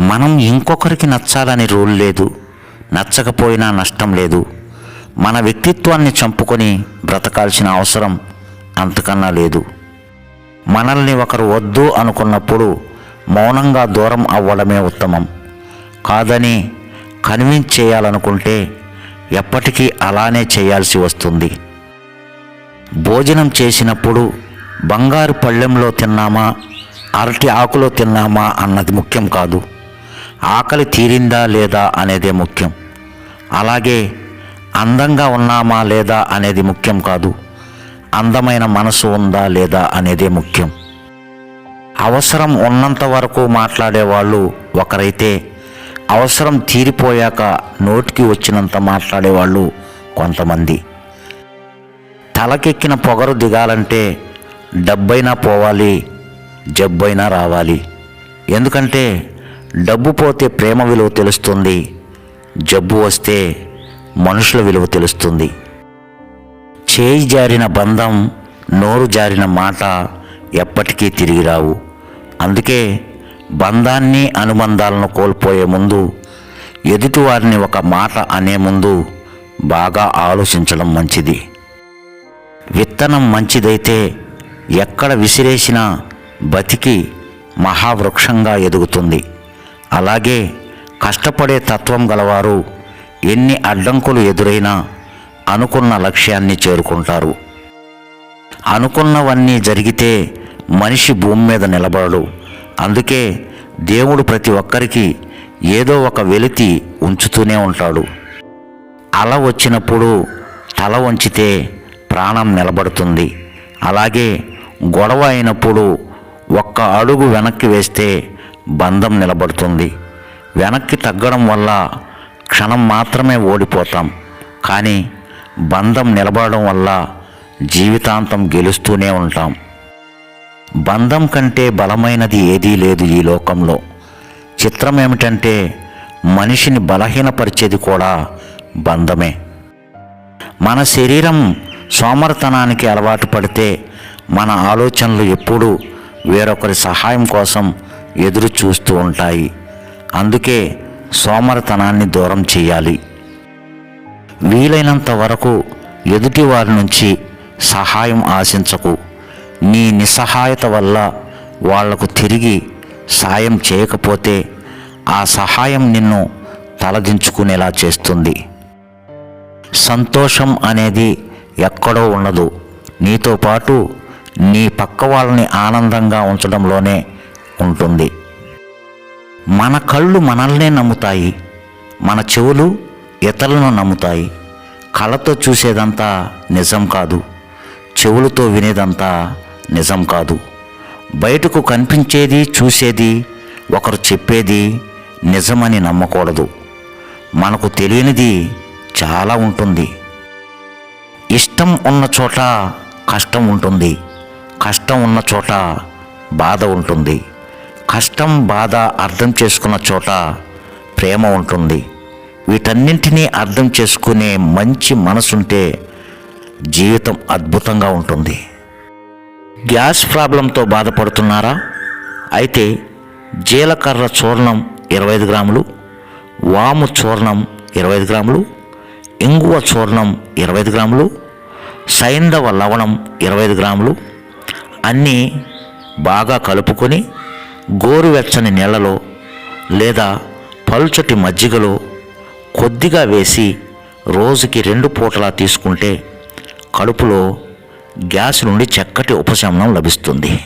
మనం ఇంకొకరికి నచ్చాలని రూల్ లేదు నచ్చకపోయినా నష్టం లేదు. మన వ్యక్తిత్వాన్ని చంపుకొని బ్రతకాల్సిన అవసరం అంతకన్నా లేదు. మనల్ని ఒకరు వద్దు అనుకున్నప్పుడు మౌనంగా దూరం అవ్వడమే ఉత్తమం. కాదని కన్విన్స్ చేయాలనుకుంటే ఎప్పటికీ అలానే చేయాల్సి వస్తుంది. భోజనం చేసినప్పుడు బంగారు పళ్ళెంలో తిన్నామా అరటి ఆకులో తిన్నామా అన్నది ముఖ్యం కాదు. ఆకలి తీరిందా లేదా అనేదే ముఖ్యం. అలాగే అందంగా ఉన్నామా లేదా అనేది ముఖ్యం కాదు. అందమైన మనసు ఉందా లేదా అనేదే ముఖ్యం. అవసరం ఉన్నంత వరకు మాట్లాడేవాళ్ళు ఒకరైతే అవసరం తీరిపోయాక నోటికి వచ్చినంత మాట్లాడేవాళ్ళు కొంతమంది. తలకెక్కిన పొగరు దిగాలంటే డబ్బైనా పోవాలి జబ్బైనా రావాలి. ఎందుకంటే డబ్బు పోతే ప్రేమ విలువ తెలుస్తుంది. జబ్బు వస్తే మనుషుల విలువ తెలుస్తుంది. చేయి జారిన బంధం నోరు జారిన మాట ఎప్పటికీ తిరిగి రావు. అందుకే బంధాన్ని అనుబంధాలను కోల్పోయే ముందు ఎదుటివారిని ఒక మాట అనే ముందు బాగా ఆలోచించడం మంచిది. విత్తనం మంచిదైతే ఎక్కడ విసిరేసినా బతికి మహావృక్షంగా ఎదుగుతుంది. అలాగే కష్టపడే తత్వం గలవారు ఎన్ని అడ్డంకులు ఎదురైనా అనుకున్న లక్ష్యాన్ని చేరుకుంటారు. అనుకున్నవన్నీ జరిగితే మనిషి భూమి మీద నిలబడడు. అందుకే దేవుడు ప్రతి ఒక్కరికి ఏదో ఒక వెలితి ఉంచుతూనే ఉంటాడు. అల వచ్చినప్పుడు తల వంచితే ప్రాణం నిలబడుతుంది. అలాగే గొడవ అయినప్పుడు ఒక్క అడుగు వెనక్కి వేస్తే బంధం నిలబడుతుంది. వెనక్కి తగ్గడం వల్ల క్షణం మాత్రమే ఓడిపోతాం. కానీ బంధం నిలబడడం వల్ల జీవితాంతం గెలుస్తూనే ఉంటాం. బంధం కంటే బలమైనది ఏదీ లేదు ఈ లోకంలో. చిత్రం ఏమిటంటే మనిషిని బలహీనపరిచేది కూడా బంధమే. మన శరీరం సోమరతనానికి అలవాటు పడితే మన ఆలోచనలు ఎప్పుడూ వేరొకరి సహాయం కోసం ఎదురు చూస్తూ ఉంటాయి. అందుకే సోమరతనాన్ని దూరం చేయాలి. వీలైనంత వరకు ఎదుటి వారి నుంచి సహాయం ఆశించకు. నీ నిస్సహాయత వల్ల వాళ్ళకు తిరిగి సాయం చేయకపోతే ఆ సహాయం నిన్ను తలదించుకునేలా చేస్తుంది. సంతోషం అనేది ఎక్కడో ఉండదు. నీతో పాటు నీ పక్క వాళ్ళని ఆనందంగా ఉంచడంలోనే ఉంటుంది. మన కళ్ళు మనల్నే నమ్ముతాయి. మన చెవులు ఇతరులను నమ్ముతాయి. కళ్ళతో చూసేదంతా నిజం కాదు. చెవులతో వినేదంతా నిజం కాదు. బయటకు కనిపించేది చూసేది ఒకరు చెప్పేది నిజమని నమ్మకూడదు. మనకు తెలియనిది చాలా ఉంటుంది. ఇష్టం ఉన్న చోట కష్టం ఉంటుంది. కష్టం ఉన్న చోట బాధ ఉంటుంది. కష్టం బాధ అర్థం చేసుకున్న చోట ప్రేమ ఉంటుంది. వీటన్నింటినీ అర్థం చేసుకునే మంచి మనసుంటే జీవితం అద్భుతంగా ఉంటుంది. గ్యాస్ ప్రాబ్లంతో బాధపడుతున్నారా? అయితే జీలకర్ర చూర్ణం ఇరవై ఐదు గ్రాములు వాము చూర్ణం ఇరవై ఐదు గ్రాములు ఇంగువ చూర్ణం ఇరవై ఐదు గ్రాములు సైంధవ లవణం ఇరవై ఐదు గ్రాములు అన్నీ బాగా కలుపుకొని గోరువెచ్చని నీళ్ళలో లేదా పలుచటి మజ్జిగలో కొద్దిగా వేసి రోజుకి రెండు పూటలా తీసుకుంటే కడుపులో గ్యాస్ నుండి చక్కటి ఉపశమనం లభిస్తుంది.